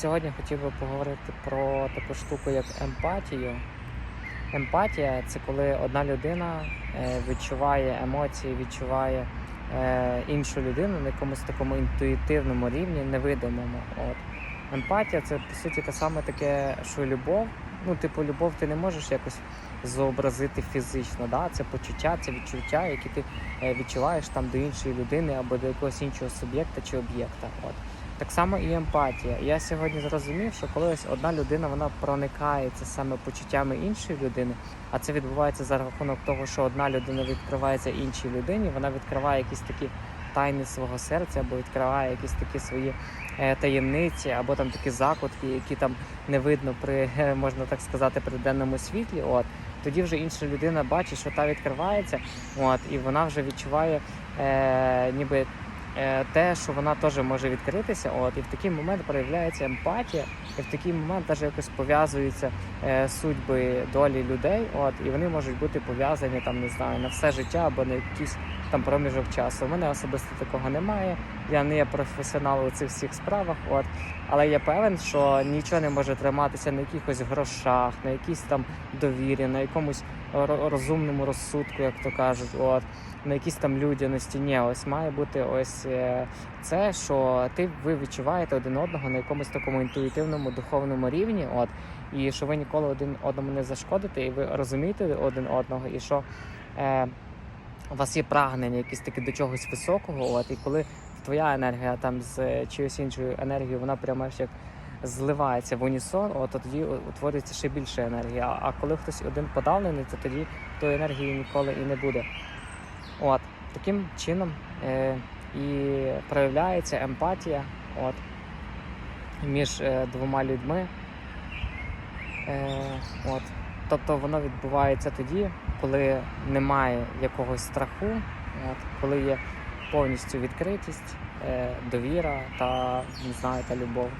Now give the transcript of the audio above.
Сьогодні хотів би поговорити про таку штуку, як емпатію. Емпатія це коли одна людина е, відчуває емоції, відчуває е, іншу людину на якомусь такому інтуїтивному рівні, невидимому. От. Емпатія це по суті те саме таке, що любов. Ну, типу, любов ти не можеш якось зобразити фізично. Да? Це почуття, це відчуття, які ти е, відчуваєш там до іншої людини або до якогось іншого суб'єкта чи об'єкта. От. Так само і емпатія. Я сьогодні зрозумів, що коли ось одна людина вона проникається саме почуттями іншої людини, а це відбувається за рахунок того, що одна людина відкривається іншій людині, вона відкриває якісь такі тайни свого серця, або відкриває якісь такі свої е, таємниці, або там такі закутки, які там не видно при е, можна так сказати при денному світлі. От тоді вже інша людина бачить, що та відкривається, от і вона вже відчуває е, ніби те, що вона теж може відкритися. От і в такий момент проявляється емпатія, і в такий момент теж якось пов'язуються е, судьби долі людей. От і вони можуть бути пов'язані там, не знаю, на все життя або на якийсь там проміжок часу. У мене особисто такого немає. Я не є професіонал у цих всіх справах. От але я певен, що нічого не може триматися на якихось грошах, на якійсь там довірі, на якомусь ро- розумному розсудку, як то кажуть. От на якійсь там людяності. Ні, ось має бути ось е, це, що ти ви відчуваєте один одного на якомусь такому інтуїтивному духовному рівні. От і що ви ніколи один одному не зашкодите, і ви розумієте один одного, і що. Е, у вас є прагнення якісь таке до чогось високого, от і коли твоя енергія там з чиюсь іншою енергією, вона прямо аж як зливається в унісон, от то тоді утворюється ще більше енергії. А коли хтось один подавлений, то тоді тої енергії ніколи і не буде. От таким чином е, і проявляється емпатія от, між е, двома людьми. Е, от. Тобто воно відбувається тоді, коли немає якогось страху, от, коли є повністю відкритість, е, довіра та не знаю, та любов.